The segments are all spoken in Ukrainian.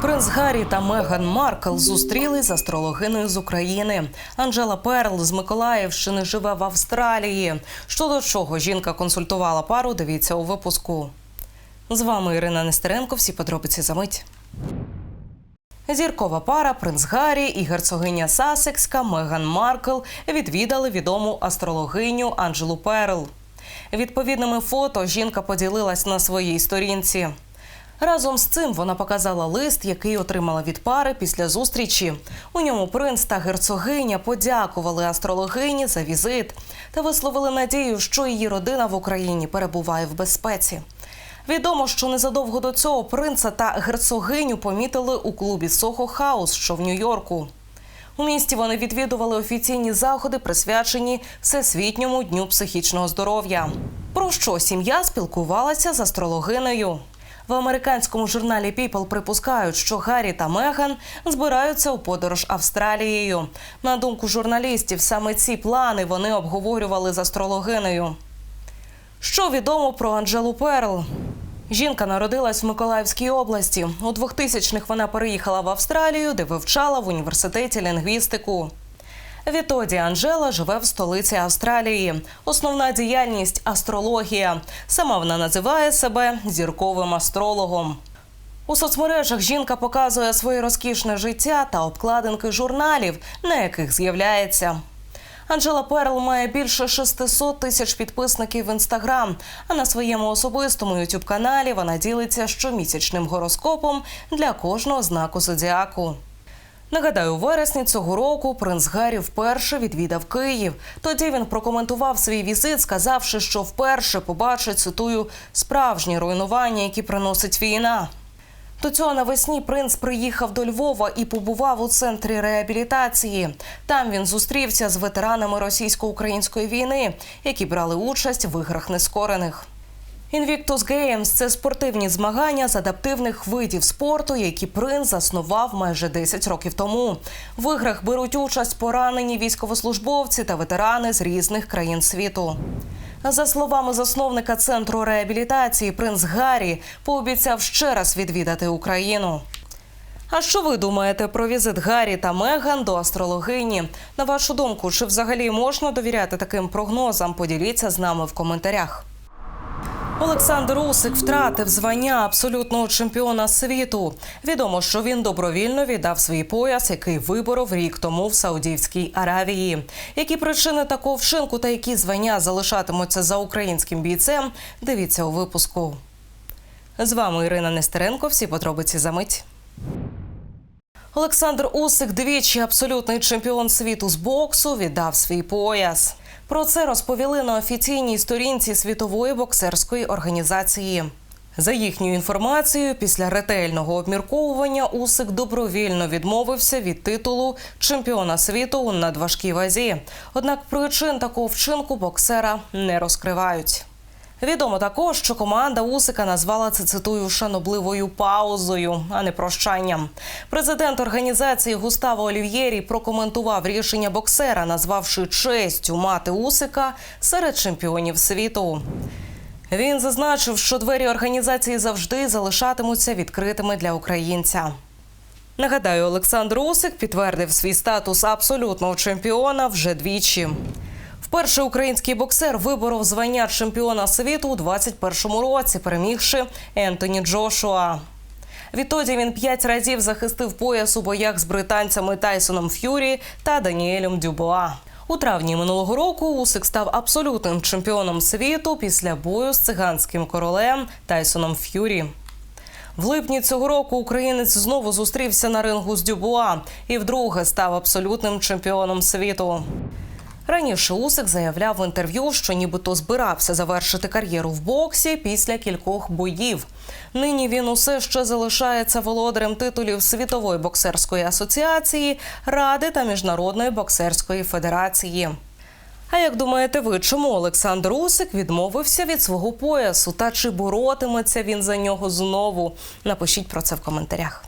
Принц Гаррі та Меган Маркл зустрілись з астрологиною з України. Анжела Перл з Миколаївщини живе в Австралії. Щодо чого жінка консультувала пару, дивіться у випуску. З вами Ірина Нестеренко. Всі подробиці за мить. Зіркова пара принц Гаррі і герцогиня Сасекська Меган Маркл відвідали відому астрологиню Анджелу Перл. Відповідними фото жінка поділилась на своїй сторінці. Разом з цим вона показала лист, який отримала від пари після зустрічі. У ньому принц та герцогиня подякували астрологині за візит та висловили надію, що її родина в Україні перебуває в безпеці. Відомо, що незадовго до цього принца та герцогиню помітили у клубі Сохо Хаус, що в Нью-Йорку. У місті вони відвідували офіційні заходи, присвячені Всесвітньому дню психічного здоров'я. Про що сім'я спілкувалася з астрологинею? В американському журналі People припускають, що Гаррі та Меган збираються у подорож Австралією. На думку журналістів, саме ці плани вони обговорювали з астрологинею. Що відомо про Анджелу Перл? Жінка народилась в Миколаївській області. У 2000-х вона переїхала в Австралію, де вивчала в університеті лінгвістику. Відтоді Анжела живе в столиці Австралії. Основна діяльність астрологія. Сама вона називає себе зірковим астрологом. У соцмережах жінка показує своє розкішне життя та обкладинки журналів, на яких з'являється. Анжела Перл має більше 600 тисяч підписників в інстаграм. А на своєму особистому ютуб каналі вона ділиться щомісячним гороскопом для кожного знаку зодіаку. Нагадаю, у вересні цього року принц Гаррі вперше відвідав Київ. Тоді він прокоментував свій візит, сказавши, що вперше побачить цитую справжні руйнування, які приносить війна. До цього навесні принц приїхав до Львова і побував у центрі реабілітації. Там він зустрівся з ветеранами російсько-української війни, які брали участь в іграх нескорених. Invictus Games – це спортивні змагання з адаптивних видів спорту, які принц заснував майже 10 років тому. В іграх беруть участь поранені військовослужбовці та ветерани з різних країн світу. За словами засновника центру реабілітації, принц Гаррі пообіцяв ще раз відвідати Україну. А що ви думаєте про візит Гаррі та Меган до астрологині? На вашу думку, чи взагалі можна довіряти таким прогнозам? Поділіться з нами в коментарях. Олександр Усик втратив звання абсолютного чемпіона світу. Відомо, що він добровільно віддав свій пояс, який виборов рік тому в Саудівській Аравії. Які причини такого вчинку та які звання залишатимуться за українським бійцем? Дивіться у випуску. З вами Ірина Нестеренко. Всі подробиці за мить. Олександр Усик, двічі абсолютний чемпіон світу з боксу, віддав свій пояс. Про це розповіли на офіційній сторінці світової боксерської організації. За їхньою інформацією, після ретельного обмірковування Усик добровільно відмовився від титулу чемпіона світу у надважкій вазі. Однак причин такого вчинку боксера не розкривають. Відомо також, що команда Усика назвала це цитую шанобливою паузою, а не прощанням. Президент організації Густаво Олів'єрі прокоментував рішення боксера, назвавши честю мати Усика серед чемпіонів світу. Він зазначив, що двері організації завжди залишатимуться відкритими для українця. Нагадаю, Олександр Усик підтвердив свій статус абсолютного чемпіона вже двічі. Вперше український боксер виборов звання чемпіона світу у 21-му році, перемігши Ентоні Джошуа. Відтоді він п'ять разів захистив пояс у боях з британцями Тайсоном Ф'юрі та Даніелем Дюбоа. У травні минулого року Усик став абсолютним чемпіоном світу після бою з циганським королем Тайсоном Ф'юрі. В липні цього року українець знову зустрівся на рингу з Дюбуа і вдруге став абсолютним чемпіоном світу. Раніше Усик заявляв в інтерв'ю, що нібито збирався завершити кар'єру в боксі після кількох боїв. Нині він усе ще залишається володарем титулів Світової боксерської асоціації, Ради та Міжнародної боксерської федерації. А як думаєте ви, чому Олександр Усик відмовився від свого поясу та чи боротиметься він за нього знову? Напишіть про це в коментарях.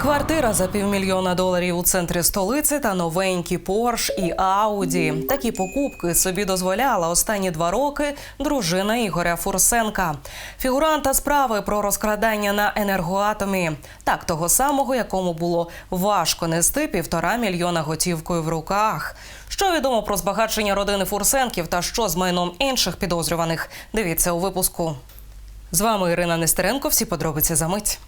Квартира за півмільйона доларів у центрі столиці та новенькі Порш і Ауді. Такі покупки собі дозволяла останні два роки дружина Ігоря Фурсенка, фігуранта справи про розкрадання на енергоатомі, так того самого, якому було важко нести півтора мільйона готівкою в руках. Що відомо про збагачення родини Фурсенків та що з майном інших підозрюваних? Дивіться у випуску. З вами Ірина Нестеренко. Всі подробиці за мить.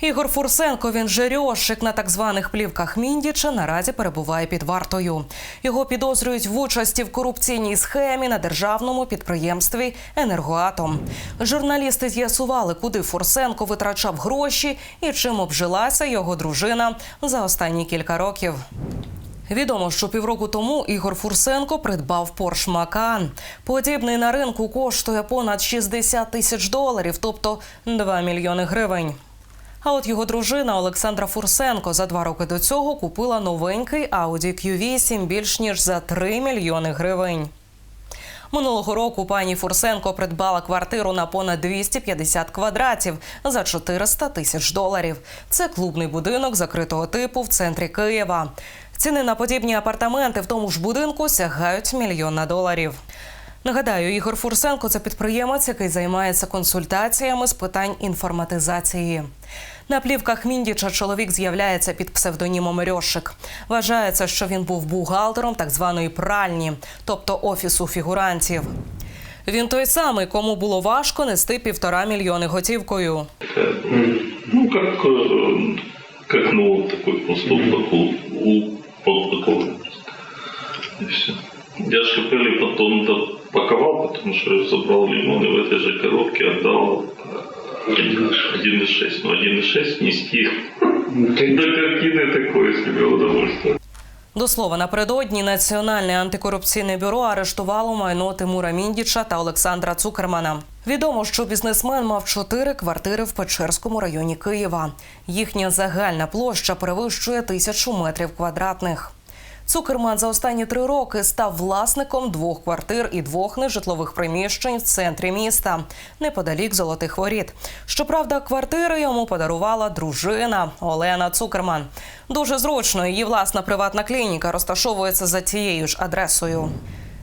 Ігор Фурсенко, він же Рьошик на так званих плівках Міндіча, наразі перебуває під вартою. Його підозрюють в участі в корупційній схемі на державному підприємстві Енергоатом. Журналісти з'ясували, куди Фурсенко витрачав гроші і чим обжилася його дружина за останні кілька років. Відомо, що півроку тому Ігор Фурсенко придбав Порш Макан. Подібний на ринку коштує понад 60 тисяч доларів, тобто 2 мільйони гривень. А от його дружина Олександра Фурсенко за два роки до цього купила новенький Audi Q8 більш ніж за 3 мільйони гривень. Минулого року пані Фурсенко придбала квартиру на понад 250 квадратів за 400 тисяч доларів. Це клубний будинок закритого типу в центрі Києва. Ціни на подібні апартаменти в тому ж будинку сягають мільйона доларів. Нагадаю, Ігор Фурсенко це підприємець, який займається консультаціями з питань інформатизації. На плівках Міндіча чоловік з'являється під псевдонімом Рьошик. Вважається, що він був бухгалтером так званої пральні, тобто офісу фігурантів. Він той самий, кому було важко нести півтора мільйони готівкою. Ну, как, э, как ну, вот такой поступок у, у подполковника. Я шипели потом допаковал, потому что я забрал лимоны в этой же коробке, отдал э, 1,6. Ну, 1,6 нести до картины такое себе удовольствие. До слова, напередодні Національне антикорупційне бюро арештувало майно Тимура Міндіча та Олександра Цукермана. Відомо, що бізнесмен мав чотири квартири в Печерському районі Києва. Їхня загальна площа перевищує тисячу метрів квадратних. Цукерман за останні три роки став власником двох квартир і двох нежитлових приміщень в центрі міста, неподалік золотих воріт. Щоправда, квартири йому подарувала дружина Олена Цукерман. Дуже зручно її власна приватна клініка розташовується за тією ж адресою.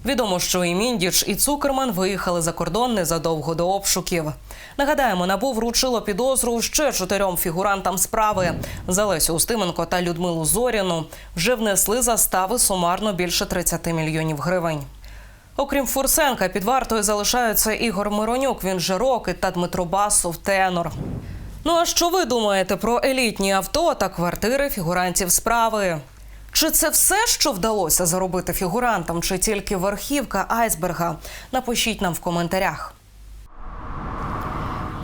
Відомо, що і Міндіч, і Цукерман виїхали за кордон незадовго до обшуків. Нагадаємо, набу вручило підозру ще чотирьом фігурантам справи. За Лесю Устименко та Людмилу Зоріну вже внесли застави сумарно більше 30 мільйонів гривень. Окрім Фурсенка, під вартою залишаються Ігор Миронюк, він же Рокит та Дмитро Басов, тенор. Ну а що ви думаєте про елітні авто та квартири фігурантів справи? Чи це все, що вдалося заробити фігурантам, чи тільки верхівка айсберга? Напишіть нам в коментарях.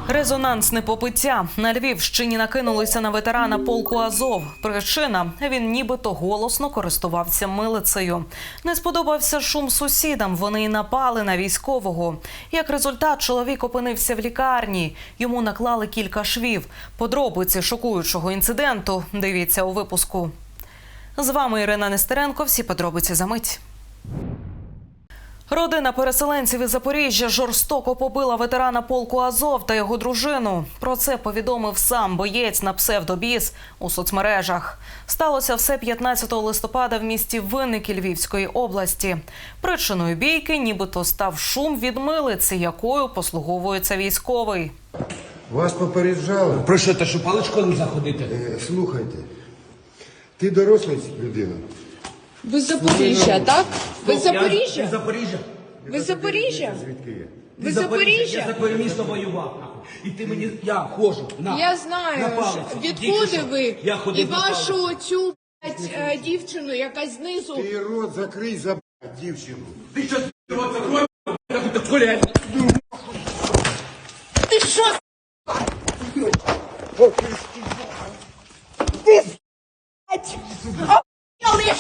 Резонансне попиття на Львівщині накинулися на ветерана полку Азов. Причина він нібито голосно користувався милицею. Не сподобався шум сусідам. Вони й напали на військового. Як результат, чоловік опинився в лікарні. Йому наклали кілька швів. Подробиці шокуючого інциденту. Дивіться у випуску. З вами Ірина Нестеренко. Всі подробиці за мить. Родина переселенців із Запоріжжя жорстоко побила ветерана полку Азов та його дружину. Про це повідомив сам боєць на псевдобіс у соцмережах. Сталося все 15 листопада в місті Винники Львівської області. Причиною бійки нібито став шум від милиці, якою послуговується військовий. Вас попереджали? Про що те, що паличкою заходити? Е, Слухайте, ти доросла людина? Ви з Запоріжжя, так? Ви з Я з Запоріжжя? Запоріжжя. Ви з Запоріжжя? Звідки є? Ви З Запоріжжя? Я за твоє місто воював. нахуй. І ти мені, я ходжу. На, Я на знаю, палиці. що- Тільки відкуди що. ви Я і ходив на вашу палиці. цю блядь, е, дівчину, яка знизу. Ти рот закрий за б***ь, дівчину. Ти що, рот закрой? Коля, Ти що?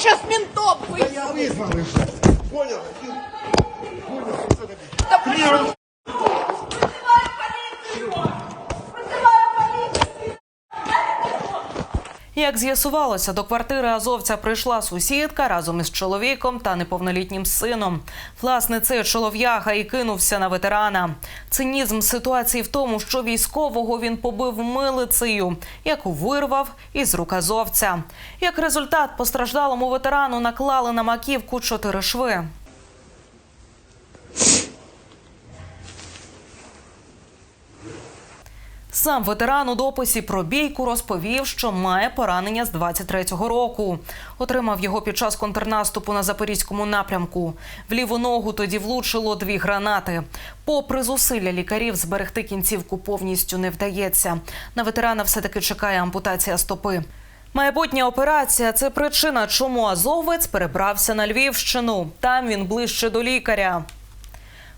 Ти ментов ментом вийду! Я вызвал вже. Понял? Понял? Як з'ясувалося, до квартири азовця прийшла сусідка разом із чоловіком та неповнолітнім сином. Власне, цей чолов'яга і кинувся на ветерана. Цинізм ситуації в тому, що військового він побив милицею, яку вирвав із рук азовця. Як результат, постраждалому ветерану наклали на маківку чотири шви. Сам ветеран у дописі про бійку розповів, що має поранення з 23-го року. Отримав його під час контрнаступу на запорізькому напрямку. В ліву ногу тоді влучило дві гранати. Попри зусилля лікарів, зберегти кінцівку повністю не вдається. На ветерана все-таки чекає ампутація стопи. Майбутня операція це причина, чому азовець перебрався на Львівщину. Там він ближче до лікаря.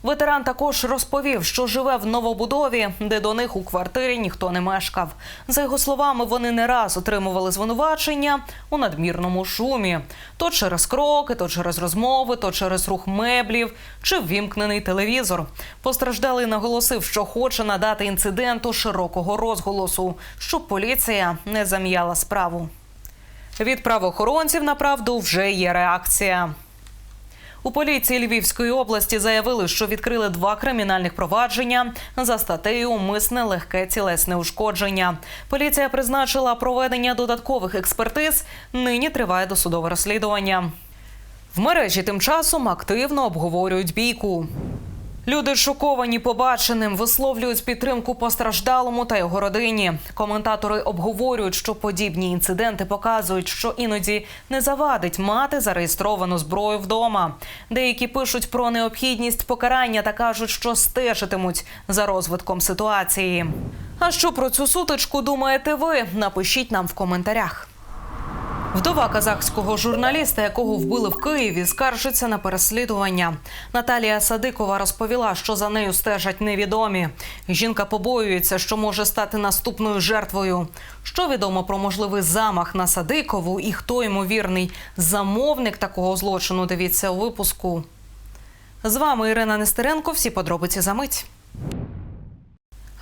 Ветеран також розповів, що живе в новобудові, де до них у квартирі ніхто не мешкав. За його словами, вони не раз отримували звинувачення у надмірному шумі: то через кроки, то через розмови, то через рух меблів чи ввімкнений телевізор. Постраждалий наголосив, що хоче надати інциденту широкого розголосу, щоб поліція не зам'яла справу. Від правоохоронців на правду вже є реакція. У поліції Львівської області заявили, що відкрили два кримінальних провадження за статтею Умисне легке цілесне ушкодження. Поліція призначила проведення додаткових експертиз. Нині триває досудове розслідування. В мережі тим часом активно обговорюють бійку. Люди шоковані побаченим, висловлюють підтримку постраждалому та його родині. Коментатори обговорюють, що подібні інциденти показують, що іноді не завадить мати зареєстровану зброю вдома. Деякі пишуть про необхідність покарання та кажуть, що стежитимуть за розвитком ситуації. А що про цю сутичку думаєте ви? Напишіть нам в коментарях. Вдова казахського журналіста, якого вбили в Києві, скаржиться на переслідування. Наталія Садикова розповіла, що за нею стежать невідомі. Жінка побоюється, що може стати наступною жертвою. Що відомо про можливий замах на Садикову і хто ймовірний замовник такого злочину? Дивіться у випуску. З вами Ірина Нестеренко. Всі подробиці за мить.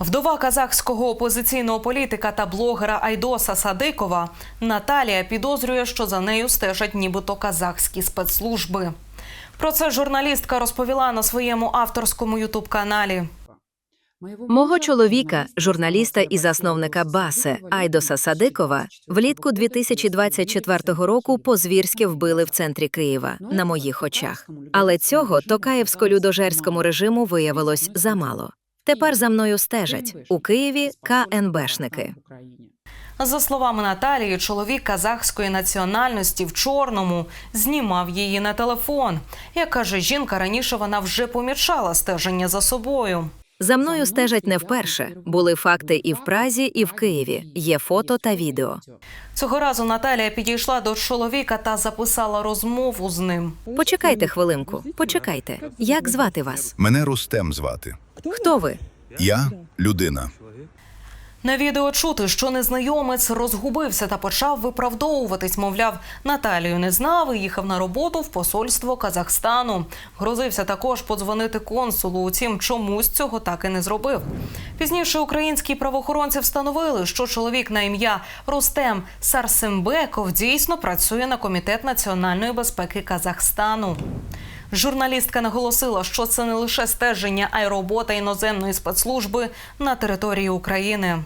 Вдова казахського опозиційного політика та блогера Айдоса Садикова Наталія підозрює, що за нею стежать нібито казахські спецслужби. Про це журналістка розповіла на своєму авторському ютуб-каналі. Мого чоловіка, журналіста і засновника Басе Айдоса Садикова, влітку 2024 року по-звірськи вбили в центрі Києва на моїх очах. Але цього токаєвсько-людожерському режиму виявилось замало. Тепер за мною стежать у Києві КНБшники. За словами Наталії, чоловік казахської національності в чорному знімав її на телефон. Як каже жінка, раніше вона вже помічала стеження за собою. За мною стежать не вперше. Були факти і в Празі, і в Києві. Є фото та відео. Цього разу Наталія підійшла до чоловіка та записала розмову з ним. Почекайте хвилинку. Почекайте. Як звати вас? Мене Рустем звати. Хто ви? Я людина. На відео чути, що незнайомець розгубився та почав виправдовуватись. Мовляв, Наталію не знав і їхав на роботу в посольство Казахстану. Грозився також подзвонити консулу. Утім, чомусь цього так і не зробив. Пізніше українські правоохоронці встановили, що чоловік на ім'я Рустем Сарсембеков дійсно працює на комітет національної безпеки Казахстану. Журналістка наголосила, що це не лише стеження, а й робота іноземної спецслужби на території України.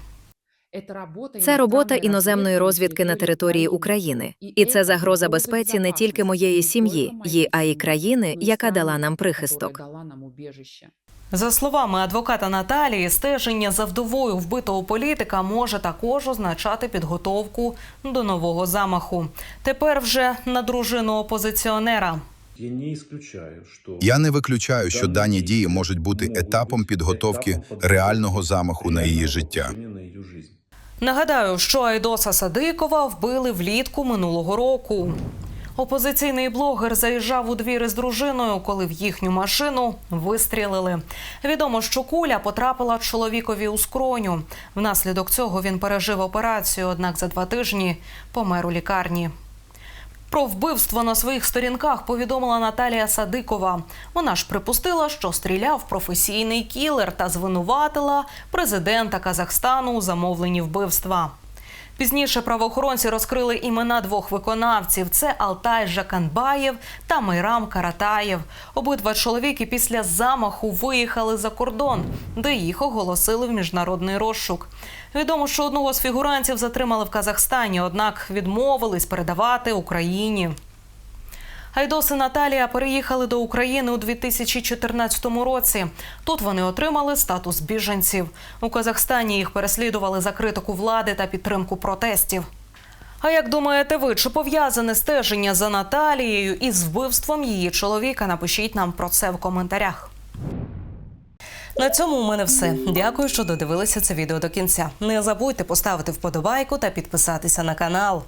Це робота іноземної розвідки на території України, і це загроза безпеці не тільки моєї сім'ї, а й країни, яка дала нам прихисток. За словами адвоката Наталії, стеження за вдовою вбитого політика може також означати підготовку до нового замаху. Тепер вже на дружину опозиціонера. Я не виключаю, що дані дії можуть бути етапом підготовки реального замаху на її життя. Нагадаю, що Айдоса Садикова вбили влітку минулого року. Опозиційний блогер заїжджав у двір із дружиною, коли в їхню машину вистрілили. Відомо, що куля потрапила чоловікові у скроню. Внаслідок цього він пережив операцію, однак за два тижні помер у лікарні. Про вбивство на своїх сторінках повідомила Наталія Садикова. Вона ж припустила, що стріляв професійний кілер та звинуватила президента Казахстану у замовленні вбивства. Пізніше правоохоронці розкрили імена двох виконавців: це Алтай Жаканбаєв та Майрам Каратаєв. Обидва чоловіки після замаху виїхали за кордон, де їх оголосили в міжнародний розшук. Відомо, що одного з фігурантів затримали в Казахстані, однак відмовились передавати Україні. Айдос і Наталія переїхали до України у 2014 році. Тут вони отримали статус біженців. У Казахстані їх переслідували за критику влади та підтримку протестів. А як думаєте ви, чи пов'язане стеження за Наталією із вбивством її чоловіка? Напишіть нам про це в коментарях. На цьому у мене все. Дякую, що додивилися це відео до кінця. Не забудьте поставити вподобайку та підписатися на канал.